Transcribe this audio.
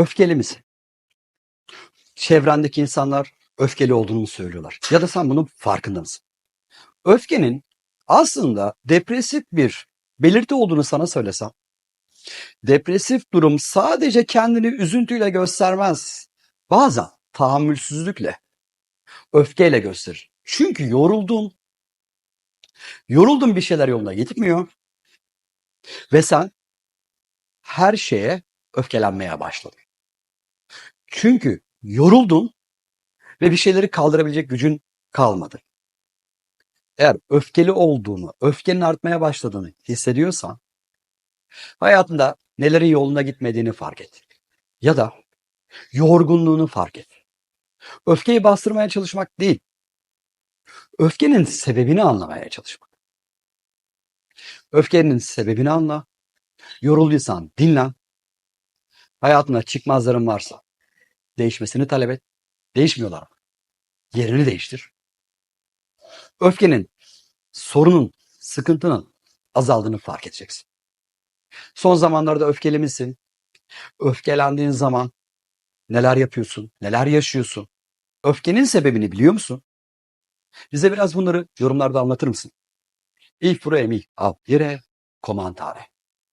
Öfkeli misin? Çevrendeki insanlar öfkeli olduğunu söylüyorlar. Ya da sen bunun farkında mısın? Öfkenin aslında depresif bir belirti olduğunu sana söylesem, depresif durum sadece kendini üzüntüyle göstermez. Bazen tahammülsüzlükle, öfkeyle gösterir. Çünkü yoruldun. Yoruldun bir şeyler yoluna gitmiyor. Ve sen her şeye öfkelenmeye başladın. Çünkü yoruldun ve bir şeyleri kaldırabilecek gücün kalmadı. Eğer öfkeli olduğunu, öfkenin artmaya başladığını hissediyorsan hayatında nelerin yoluna gitmediğini fark et. Ya da yorgunluğunu fark et. Öfkeyi bastırmaya çalışmak değil. Öfkenin sebebini anlamaya çalışmak. Öfkenin sebebini anla. Yorulduysan dinlen. Hayatında çıkmazların varsa değişmesini talep et. Değişmiyorlar mı? Yerini değiştir. Öfkenin, sorunun, sıkıntının azaldığını fark edeceksin. Son zamanlarda öfkeli misin? Öfkelendiğin zaman neler yapıyorsun? Neler yaşıyorsun? Öfkenin sebebini biliyor musun? Bize biraz bunları yorumlarda anlatır mısın? Il fremi a dire commentare.